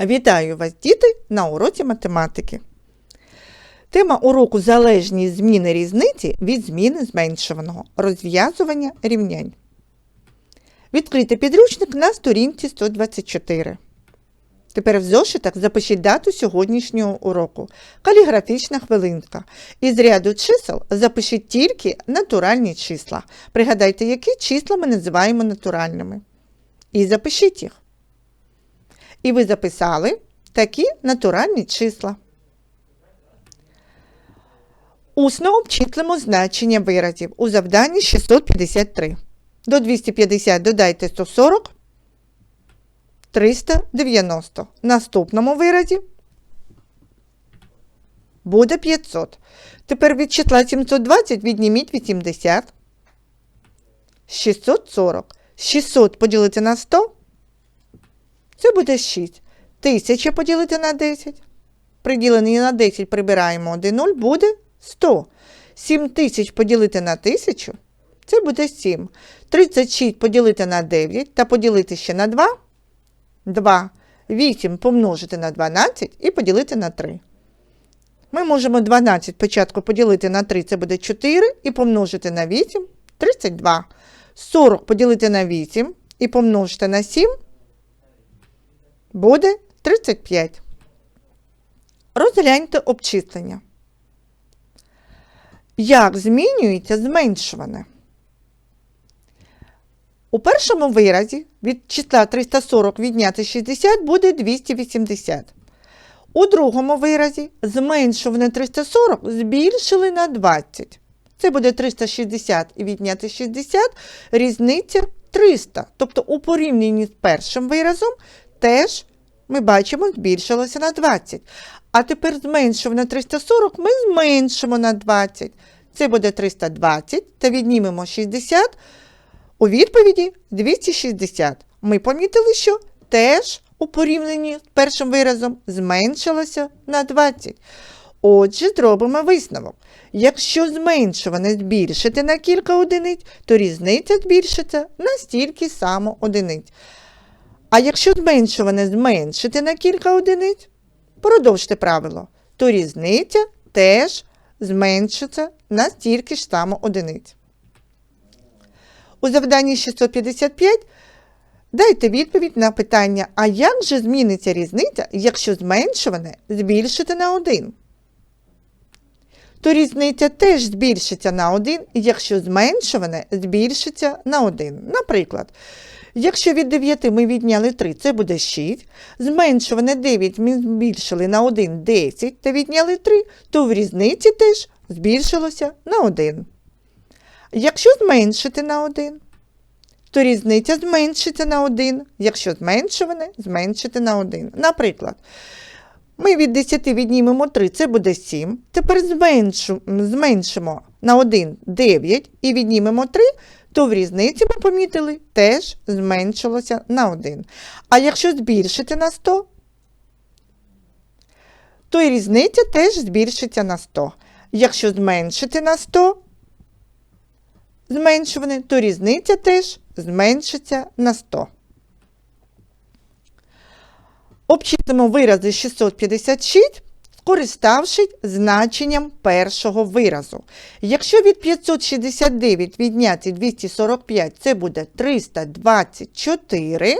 Вітаю вас, діти, на уроці математики. Тема уроку залежність зміни різниці від зміни зменшуваного розв'язування рівнянь. Відкрийте підручник на сторінці 124. Тепер в зошитах запишіть дату сьогоднішнього уроку. Каліграфічна хвилинка. Із ряду чисел запишіть тільки натуральні числа. Пригадайте, які числа ми називаємо натуральними. І запишіть їх. І ви записали такі натуральні числа. Усно обчислимо значення виразів у завданні 653. До 250 додайте 140, 390. Наступному виразі буде 500. Тепер від числа 720 відніміть 80. 640. 600 поділити на 100. Це буде 6. 1000 поділити на 10. Приділений на 10 прибираємо 1 0, буде 100. 7000 поділити на 1000. Це буде 7. 36 поділити на 9 та поділити ще на 2. 2. 8 помножити на 12 і поділити на 3. Ми можемо 12 спочатку поділити на 3, це буде 4, і помножити на 8 32. 40 поділити на 8 і помножити на 7 буде 35. Розгляньте обчислення. Як змінюється зменшуване? У першому виразі від числа 340 відняти 60 буде 280. У другому виразі зменшуване 340 збільшили на 20. Це буде 360 і відняти 60, різниця 300. Тобто у порівнянні з першим виразом теж ми бачимо збільшилося на 20. А тепер зменшуване 340 ми зменшимо на 20. Це буде 320 та віднімемо 60. У відповіді 260. Ми помітили, що теж у порівнянні з першим виразом зменшилося на 20. Отже, зробимо висновок. Якщо зменшуване збільшити на кілька одиниць, то різниця збільшиться на стільки само одиниць. А якщо зменшуване зменшити на кілька одиниць, продовжте правило, то різниця теж зменшиться на стільки ж само одиниць. У завданні 655 дайте відповідь на питання, а як же зміниться різниця, якщо зменшуване збільшити на 1? То різниця теж збільшиться на 1, якщо зменшуване збільшиться на 1. Наприклад, якщо від 9 ми відняли 3, це буде 6, зменшуване 9 ми збільшили на 1 10 та відняли 3, то в різниці теж збільшилося на 1. Якщо зменшити на 1, то різниця зменшиться на 1, якщо зменшуване, зменшити на 1. Наприклад, ми від 10 віднімемо 3, це буде 7. Тепер зменшу, зменшимо на 1 9 і віднімемо 3, то в різниці ми помітили, теж зменшилося на 1. А якщо збільшити на 100, то і різниця теж збільшиться на 100. Якщо зменшити на 100, зменшуване, то різниця теж зменшиться на 100. Обчислимо вирази 656, скориставшись значенням першого виразу. Якщо від 569 відняти 245 це буде 324,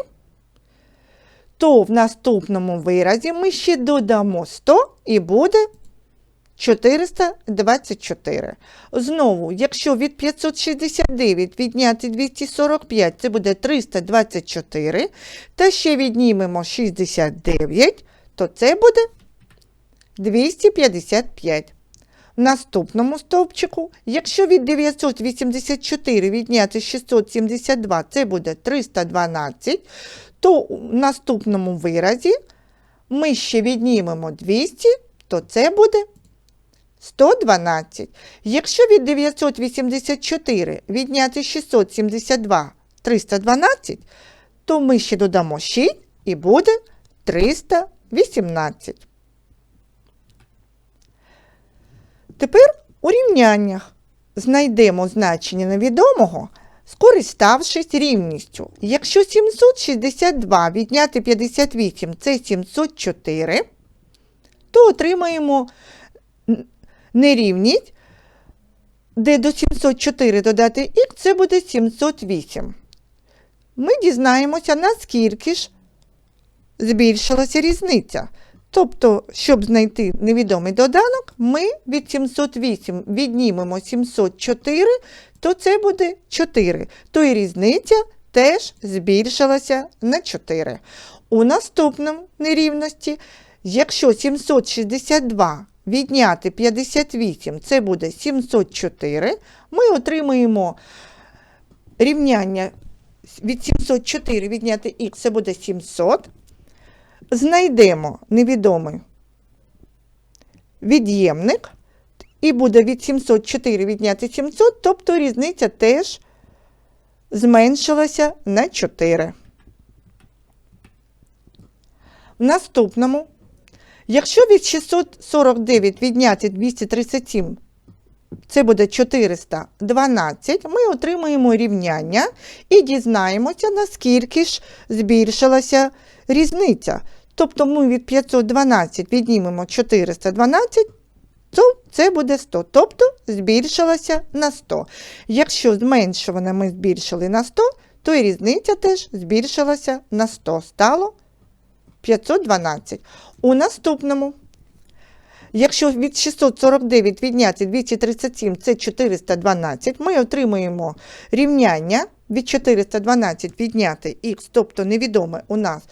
то в наступному виразі ми ще додамо 100 і буде 424. Знову, якщо від 569 відняти 245, це буде 324, та ще віднімемо 69, то це буде 255. В наступному стовпчику, якщо від 984 відняти 672, це буде 312, то в наступному виразі ми ще віднімемо 200, то це буде 112. Якщо від 984 відняти 672 312, то ми ще додамо 6 і буде 318. Тепер у рівняннях знайдемо значення невідомого скориставшись рівністю. Якщо 762 відняти 58 це 704, то отримаємо нерівність, де до 704 додати х, це буде 708. Ми дізнаємося, наскільки ж збільшилася різниця. Тобто, щоб знайти невідомий доданок, ми від 708 віднімемо 704, то це буде 4. То і різниця теж збільшилася на 4. У наступному нерівності, якщо 762 відняти 58, це буде 704, ми отримаємо рівняння від 704 відняти х, це буде 700 знайдемо невідомий від'ємник, і буде від 704 відняти 700, тобто різниця теж зменшилася на 4. В наступному, якщо від 649 відняти 237, це буде 412, ми отримаємо рівняння і дізнаємося, наскільки ж збільшилася різниця. Тобто ми від 512 віднімемо 412, то це буде 100. Тобто збільшилося на 100. Якщо зменшуване ми збільшили на 100, то і різниця теж збільшилася на 100. Стало 512. У наступному, якщо від 649 відняти 237 це 412, ми отримуємо рівняння від 412 відняти х, тобто невідоме у нас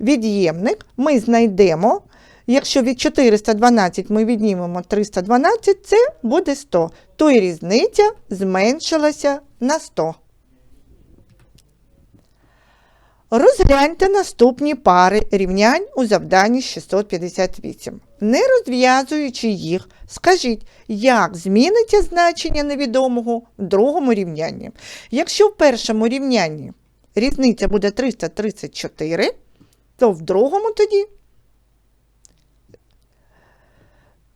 від'ємник, ми знайдемо, якщо від 412 ми віднімемо 312, це буде 100. То і різниця зменшилася на 100. Розгляньте наступні пари рівнянь у завданні 658. Не розв'язуючи їх, скажіть, як зміниться значення невідомого в другому рівнянні. Якщо в першому рівнянні різниця буде 334, то в другому тоді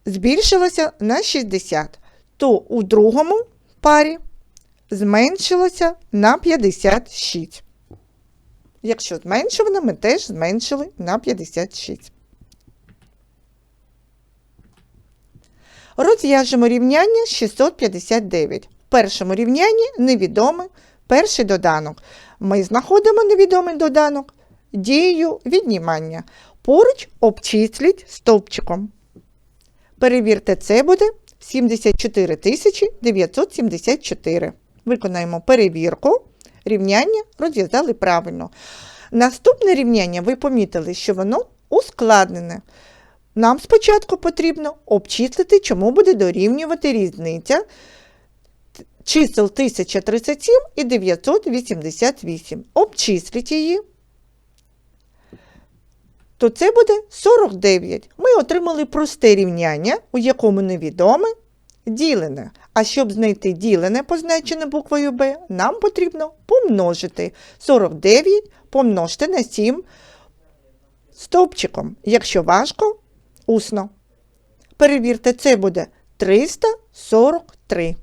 збільшилося на 60, то у другому парі зменшилося на 56. Якщо зменшувано, ми теж зменшили на 56. Розв'яжемо рівняння 659. В першому рівнянні невідомий перший доданок. Ми знаходимо невідомий доданок дією віднімання. Поруч обчисліть стовпчиком. Перевірте, це буде 74 974. Виконаємо перевірку. Рівняння розв'язали правильно. Наступне рівняння ви помітили, що воно ускладнене. Нам спочатку потрібно обчислити, чому буде дорівнювати різниця чисел 1037 і 988. Обчисліть її. То це буде 49. Ми отримали просте рівняння, у якому невідоме ділене. А щоб знайти ділене, позначене буквою Б, нам потрібно помножити 49 помножити на 7 стовпчиком. Якщо важко, усно. Перевірте, це буде 343.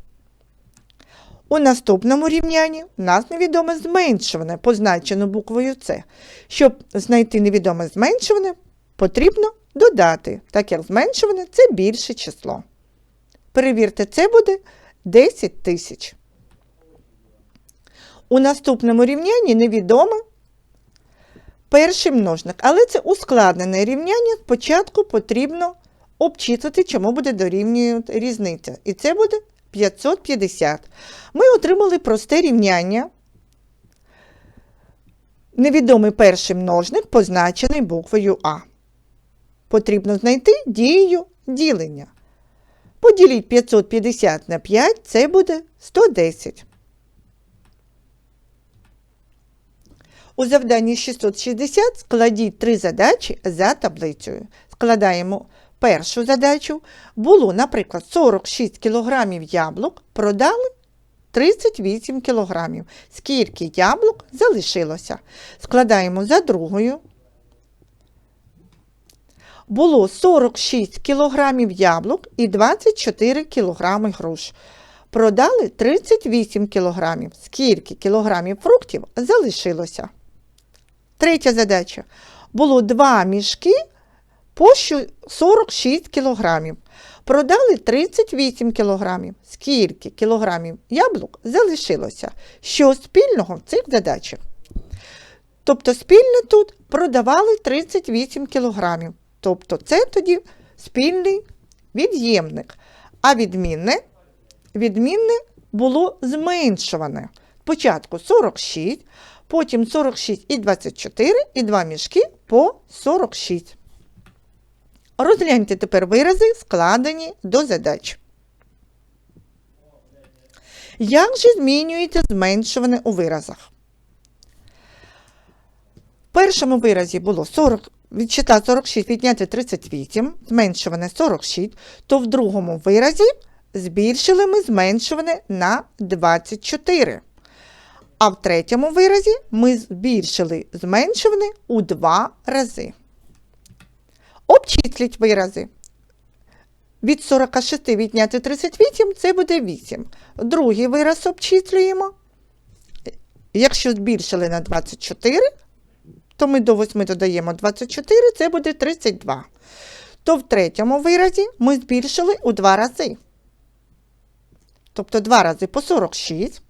У наступному рівнянні нас невідоме зменшуване, позначено буквою С. Щоб знайти невідоме зменшуване, потрібно додати, так як зменшуване це більше число. Перевірте, це буде 10 тисяч. У наступному рівнянні невідоме перший множник, але це ускладнене рівняння. Спочатку потрібно обчислити, чому буде дорівнювати різниця. І це буде 550. Ми отримали просте рівняння. Невідомий перший множник позначений буквою А. Потрібно знайти дією ділення. Поділіть 550 на 5, це буде 110. У завданні 660 складіть три задачі за таблицею. Складаємо першу задачу. Було, наприклад, 46 кг яблук, продали 38 кг. Скільки яблук залишилося? Складаємо за другою. Було 46 кг яблук і 24 кг груш. Продали 38 кілограмів. Скільки кілограмів фруктів залишилося? Третя задача. Було два мішки по 46 кілограмів. Продали 38 кілограмів. Скільки кілограмів яблук залишилося? Що спільного в цих задачах? Тобто спільне тут продавали 38 кілограмів. Тобто це тоді спільний від'ємник. А відмінне, відмінне було зменшуване. Спочатку 46, потім 46 і 24, і два мішки по 46. Розгляньте тепер вирази, складені до задач. Як же змінюється зменшуване у виразах? В першому виразі було 40, від числа 46 відняти 38, зменшуване 46, то в другому виразі збільшили ми зменшуване на 24. А в третьому виразі ми збільшили зменшуване у два рази. Обчисліть вирази. Від 46 відняти 38 це буде 8. Другий вираз обчислюємо. Якщо збільшили на 24, то ми до 8 додаємо 24, це буде 32. То в третьому виразі ми збільшили у два рази. Тобто 2 рази по 46.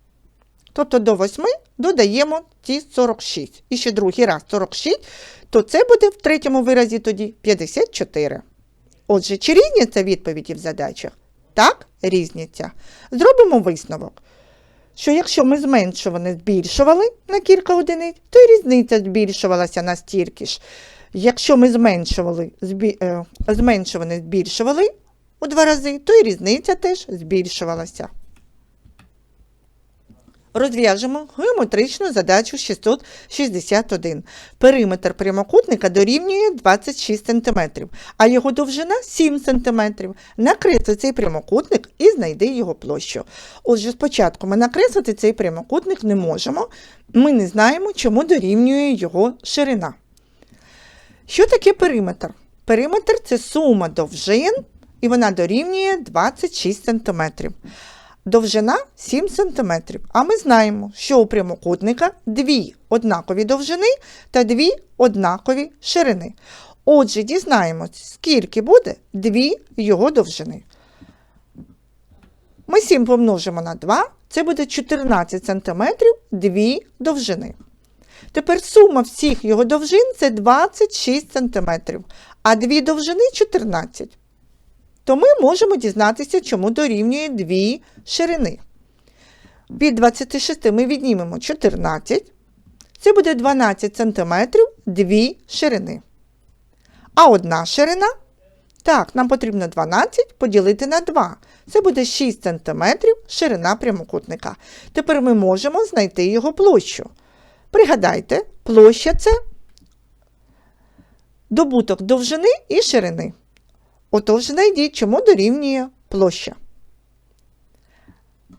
Тобто до 8 додаємо ті 46. І ще другий раз 46, то це буде в третьому виразі тоді 54. Отже, чи різняться відповіді в задачах? Так, різняться. Зробимо висновок, що якщо ми зменшуване збільшували на кілька одиниць, то і різниця збільшувалася настільки ж. Якщо ми зменшували, збі, е, збільшували у два рази, то і різниця теж збільшувалася. Розв'яжемо геометричну задачу 661. Периметр прямокутника дорівнює 26 см, а його довжина 7 см. Накресли цей прямокутник і знайди його площу. Отже, спочатку ми накреслити цей прямокутник не можемо. Ми не знаємо, чому дорівнює його ширина. Що таке периметр? Периметр це сума довжин, і вона дорівнює 26 см. Довжина 7 см. А ми знаємо, що у прямокутника дві однакові довжини та дві однакові ширини. Отже, дізнаємось, скільки буде дві його довжини. Ми 7 помножимо на 2, це буде 14 см дві довжини. Тепер сума всіх його довжин це 26 см, а дві довжини 14 то ми можемо дізнатися, чому дорівнює дві ширини. Від 26 ми віднімемо 14. Це буде 12 см дві ширини. А одна ширина, так, нам потрібно 12 поділити на 2. Це буде 6 см ширина прямокутника. Тепер ми можемо знайти його площу. Пригадайте, площа це добуток довжини і ширини. Отож, знайдіть, чому дорівнює площа.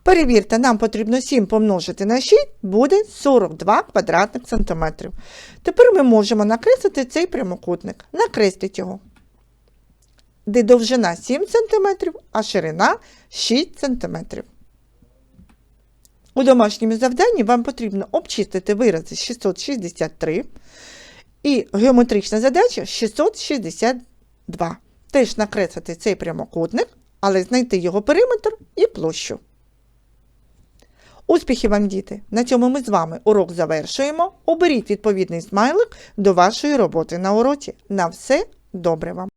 Перевірте, нам потрібно 7 помножити на 6, буде 42 квадратних сантиметрів. Тепер ми можемо накреслити цей прямокутник. Накресліть його. Де довжина 7 см, а ширина 6 см. У домашньому завданні вам потрібно обчистити вирази 663 і геометрична задача 662 теж накреслити цей прямокутник, але знайти його периметр і площу. Успіхів вам, діти! На цьому ми з вами урок завершуємо. Оберіть відповідний смайлик до вашої роботи на уроці. На все добре вам!